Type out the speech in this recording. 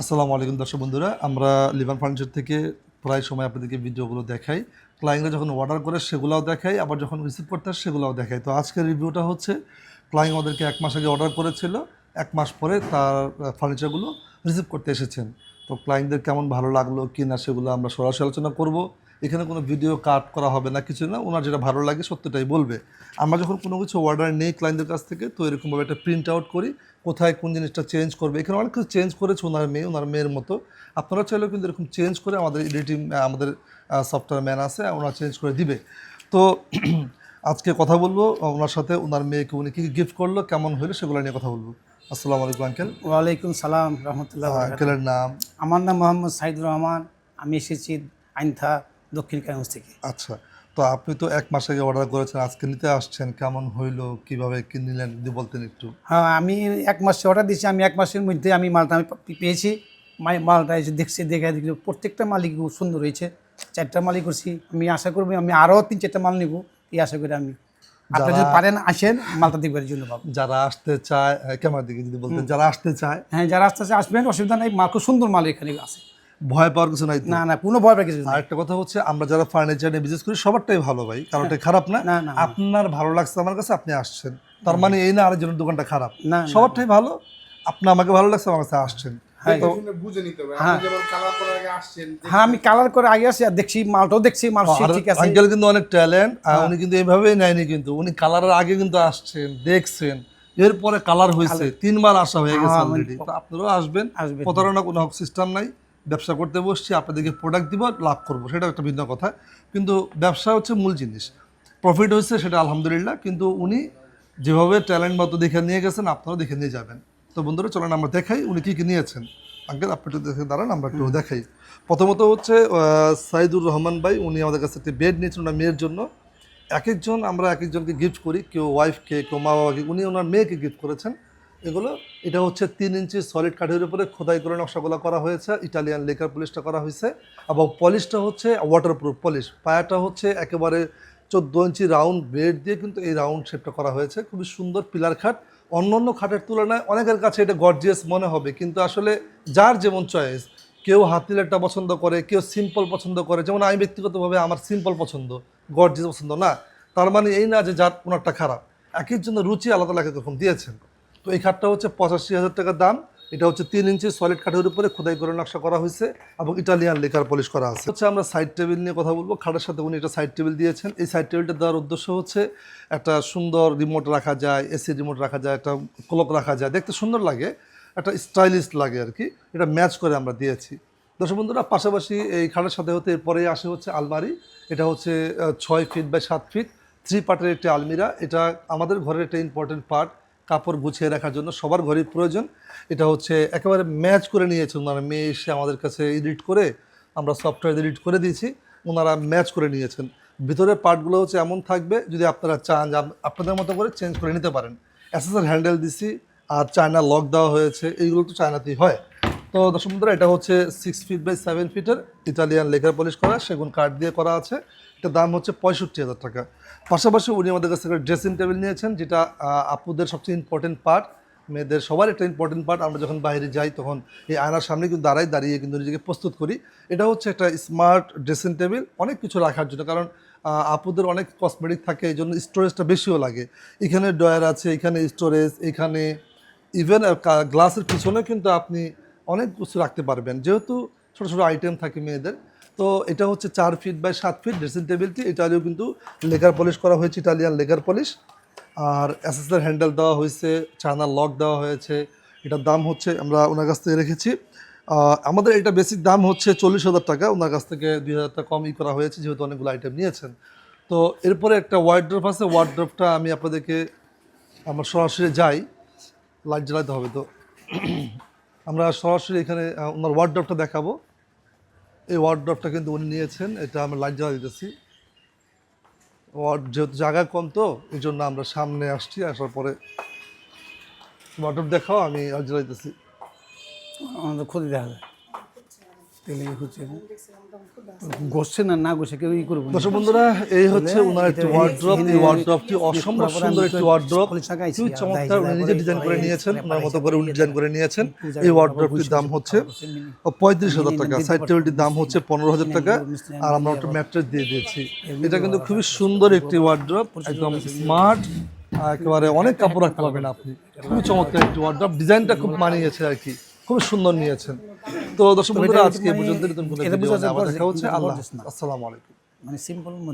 আসসালামু আলাইকুম দর্শক বন্ধুরা, আমরা লিভার ফার্নিচার থেকে প্রায় সময় আপনাদেরকে ভিডিওগুলো দেখাই। ক্লায়েন্টরা যখন অর্ডার করে, সেগুলোও দেখাই, আবার যখন রিসিভ করতে হয় সেগুলোও দেখাই। তো আজকের রিভিউটা হচ্ছে ক্লায়েন্ট আমাদেরকে এক মাস আগে অর্ডার করেছিল, এক মাস পরে তার ফার্নিচারগুলো রিসিভ করতে এসেছেন। তো ক্লায়েন্টদের কেমন ভালো লাগল, কি না, সেগুলো আমরা সরাসরি আলোচনা করব। এখানে কোনো ভিডিও কাট করা হবে না কিছু না ওনার যেটা ভালো লাগে সত্যটাই বলবে। আমরা যখন কোনো কিছু অর্ডার নেই ক্লায়েন্টদের কাছ থেকে তো এরকমভাবে একটা প্রিন্ট আউট করি কোথায় কোন জিনিসটা চেঞ্জ করবে। এখানে অনেক কিছু চেঞ্জ করেছে ওনার মেয়ে ওনার মেয়ের মতো। আপনারা চাইলেও কিন্তু এরকম চেঞ্জ করে আমাদের এডিটিং আমাদের সফটওয়্যার ম্যান আছে ওনারা চেঞ্জ করে দিবে। তো আজকে কথা বলব ওনার সাথে ওনার মেয়েকে উনি কী কী গিফট করল কেমন হলো সেগুলো নিয়ে কথা বলব। আসসালামু আলাইকুম আঙ্কেল ওয়ালাইকুম সালাম রহমতুল্লাহ আঙ্কেলের নাম। আমার নাম মোহাম্মদ সাইদুর রহমান আমি এসেছি আইনথা দক্ষিণ কাগজ থেকে। আচ্ছা তো আপনি তো এক মাস আগে অর্ডার করেছেন আজকে নিতে আসছেন কেমন হইল কীভাবে কি নিলেন যদি বলতেন একটু। হ্যাঁ আমি এক মাসে অর্ডার দিয়েছি আমি এক মাসের মধ্যে আমি মালটা আমি পেয়েছি। মাই মালটা এসে দেখছি দেখে দেখি প্রত্যেকটা মালিক খুব সুন্দর হয়েছে। চারটা মালিক করছি আমি আশা করব আমি আরও তিন চারটা মাল নিব এই আশা করি আমি। আপনি যদি পারেন আসেন মালটা দেখবার জন্য পাবো। যারা আসতে চায় ক্যামেরার দিকে যদি বলতেন যারা আসতে চায়। হ্যাঁ যারা আসতে আস্তে আসবেন অসুবিধা নেই মাল খুব সুন্দর মাল এখানে আছে। ভয় পাওয়ার কিছু নাই না না কোনো ভয় পাই কিছু নেই। আরেকটা কথা হচ্ছে আমরা যারা ফার্নিচার নিয়ে বিজনেস করি সবারটাই ভালো ভাই। কারোটাই খারাপ না। আপনার ভালো লাগছে আমার কাছে আপনি আসছেন। তার মানে এই না আরেকজনের দোকানটা খারাপ। না, সবারটাই ভালো। আপনি আমাকে ভালো লাগছে আমার কাছে আসছেন। হ্যাঁ। তো বুঝে নিতে হবে। আপনি যেমন কালার করার আগে আসছেন আমি কালার করে আগে আসি আর দেখছি মালটাও দেখছি মাল ঠিক আছে। আঙ্কেল কিন্তু অনেক ট্যালেন্ট উনি কিন্তু এইভাবেই নেয়নি কিন্তু। উনি কালারের আগে কিন্তু আসছেন দেখছেন। এরপরে কালার হয়েছে। তিনবার আসা হয়ে গেছে অলরেডি তো আপনারাও আসবেন। আসবেন। প্রতারণা কোনো সিস্টেম নাই। ব্যবসা করতে বসছি, আপনাদেরকে প্রোডাক্ট দিব, লাভ করব। সেটা একটা ভিন্ন কথা। কিন্তু ব্যবসা হচ্ছে মূল জিনিস। প্রফিট হচ্ছে সেটা আলহামদুলিল্লাহ, কিন্তু উনি যেভাবে ট্যালেন্ট মতো দেখে নিয়ে গেছেন, আপনারাও দেখে নিয়ে যাবেন। তো বন্ধুরা, চলেন আমরা দেখাই উনি কী কী নিয়েছেন। আঙ্কেল, আপনি একটু দেখে দাঁড়ান, আমরা একটু দেখাই। প্রথমত হচ্ছে সাইদুর রহমান ভাই, উনি আমাদের কাছে একটি বেড নিয়েছেন ওনার মেয়ের জন্য। এক একজন আমরা এক একজনকে গিফট করি, কেউ ওয়াইফকে কেউ মা বাবাকে উনি ওনার মেয়েকে গিফট করেছেন। এগুলো, এটা হচ্ছে তিন ইঞ্চি সলিড কাঠের উপরে খোদাই করে নকশাগুলো করা হয়েছে ইটালিয়ান লেকার পলিশটা করা হয়েছে, এবং পলিশটা হচ্ছে ওয়াটারপ্রুফ পলিশ পায়াটা হচ্ছে একেবারে চোদ্দ ইঞ্চি রাউন্ড ব্লেড দিয়ে কিন্তু এই রাউন্ড শেপটা করা হয়েছে, খুবই সুন্দর পিলার খাট অন্য অন্য খাটের তুলনায় অনেকের কাছে এটা গর্জিয়াস মনে হবে, কিন্তু আসলে যার যেমন চয়েস কেউ হাতিলেরটা পছন্দ করে, কেউ সিম্পল পছন্দ করে, যেমন আমি ব্যক্তিগতভাবে আমার সিম্পল পছন্দ গর্জিয়াস পছন্দ না, তার মানে এই না যে যার কোনোটা খারাপ, একের জন্য রুচি আলাদা আলাদা রকম দিয়েছেন। তো এই খাটটা হচ্ছে পঁচাশি হাজার টাকার দাম। এটা হচ্ছে তিন ইঞ্চি সলিড কাঠের উপরে খোদাই করে নকশা করা হয়েছে এবং ইটালিয়ান লেকার পলিশ করা আছে। হচ্ছে আমরা সাইড টেবিল নিয়ে কথা বলব। খাটের সাথে উনি একটা সাইড টেবিল দিয়েছেন। এই সাইড টেবিলটা দেওয়ার উদ্দেশ্য হচ্ছে একটা সুন্দর রিমোট রাখা যায় এসি রিমোট রাখা যায়, একটা ক্লক রাখা যায়। দেখতে সুন্দর লাগে, একটা স্টাইলিশ লাগে আর কি। এটা ম্যাচ করে আমরা দিয়েছি। দর্শক বন্ধুরা, পাশাপাশি এই খাটের সাথে হতে এরপরে আসে হচ্ছে আলমারি। এটা হচ্ছে ছয় ফিট বাই সাত ফিট থ্রি পার্টের একটি আলমিরা। এটা আমাদের ঘরের একটা ইম্পর্টেন্ট পার্ট কাপড় গুছিয়ে রাখার জন্য সবার ঘরেই প্রয়োজন। এটা হচ্ছে একেবারে ম্যাচ করে নিয়েছে। ওনারা মেয়ে এসে আমাদের কাছে এডিট করে আমরা সফটওয়্যার এডিট করে দিয়েছি। ওনারা ম্যাচ করে নিয়েছেন। ভিতরের পার্টগুলো হচ্ছে এমন থাকবে, যদি আপনারা চান আপনাদের মতো করে চেঞ্জ করে নিতে পারেন। অ্যাসেসার হ্যান্ডেল দিছি, আর চায়না লক দেওয়া হয়েছে। এইগুলো তো চায়নাতেই হয়। তো দর্শক বন্ধুরা, এটা হচ্ছে সিক্স ফিট বাই সেভেন ফিটের ইটালিয়ান লেকার পলিশ করা, সেগুন কাঠ দিয়ে করা আছে। এটার দাম হচ্ছে পঁয়ষট্টি হাজার টাকা। পাশাপাশি উনি আমাদের কাছ থেকে ড্রেসিং টেবিল নিয়েছেন, যেটা আপুদের সবচেয়ে ইম্পর্টেন্ট পার্ট মেয়েদের সবার একটা ইম্পর্টেন্ট পার্ট আমরা যখন বাইরে যাই, তখন এই আয়নার সামনে কিন্তু দাঁড়াই, দাঁড়িয়ে কিন্তু নিজেকে প্রস্তুত করি। এটা হচ্ছে একটা স্মার্ট ড্রেসিং টেবিল অনেক কিছু রাখার জন্য, কারণ আপুদের অনেক কসমেটিক থাকে, এই জন্য স্টোরেজটা বেশিও লাগে। এখানে ডয়ার আছে, এখানে স্টোরেজ এখানে ইভেন গ্লাসের পিছনে কিন্তু আপনি অনেক কিছু রাখতে পারবেন। যেহেতু ছোটো ছোটো আইটেম থাকে মেয়েদের, তো এটা হচ্ছে চার ফিট বাই সাত ফিট ড্রেসিং টেবিলটি এটাতেও কিন্তু লেগার পলিশ করা হয়েছে ইটালিয়ান লেগার পলিশ আর এসএসআর হ্যান্ডেল দেওয়া হয়েছে চায়নার লক দেওয়া হয়েছে। এটার দাম হচ্ছে, আমরা ওনার কাছ থেকে রেখেছি। আমাদের এটা বেসিক দাম হচ্ছে চল্লিশ হাজার টাকা। ওনার কাছ থেকে দুই হাজার টাকা কমই করা হয়েছে, যেহেতু অনেকগুলো আইটেম নিয়েছেন। তো এরপরে একটা ওয়ার্ড্রপ আছে ওয়ার্ড্রপটা আমি আপনাদেরকে, আমার সরাসরি যাই। লাইট জ্বালাতে হবে তো। আমরা সরাসরি এখানে ওনার ওয়ার্ড ওয়ার্ড্রপটা দেখাবো। এই ওয়ার্ড্রপটা কিন্তু উনি নিয়েছেন, এটা আমরা লাইট জ্বালা দিতেছি। ওয়ার্ড যেহেতু জায়গা কম তো, এই জন্য আমরা সামনে আসছি, আসার পরে ওয়ার্ড ওয়ার্ড্রপ দেখাও, আমি লাইট জ্বালা দিতেছি। আমাদের ক্ষতি দেখা যায়। তেলে হচ্ছে। গোসছে না না গোসে কেউ ই করব দর্শক বন্ধুরা এই হচ্ছে ওনার একটি ওয়ার্ড্রপ এই ওয়ার্ড্রপটি অসম্ভব সুন্দর একটি ওয়ার্ড্রপ খুবই চমৎকার উনি নিজে ডিজাইন করে নিয়েছেন ওনার মতো করে উনি ডিজাইন করে নিয়েছেন। এই ওয়ার্ড্রপটির দাম হচ্ছে পঁয়ত্রিশ হাজার টাকা। সাইড টেবিলটির দাম হচ্ছে পনেরো হাজার টাকা। আর আমরা একটা ম্যাট্রেস দিয়ে দিয়েছি। এটা কিন্তু খুবই সুন্দর একটি ওয়ার্ড্রপ একদম স্মার্ট একেবারে অনেক কাপড় রাখতে পারবেন আপনি। খুবই চমৎকার একটি ওয়ার্ড্রপ ডিজাইনটা খুব মানিয়েছে আর কি। খুব সুন্দর নিয়েছেন। তো দর্শক বন্ধুরা আজকে মানে- পর্যন্ত নতুন কোনো ভিডিও দেখা হচ্ছে। আল্লাহ। আসসালামু আলাইকুম। মানে সিম্পল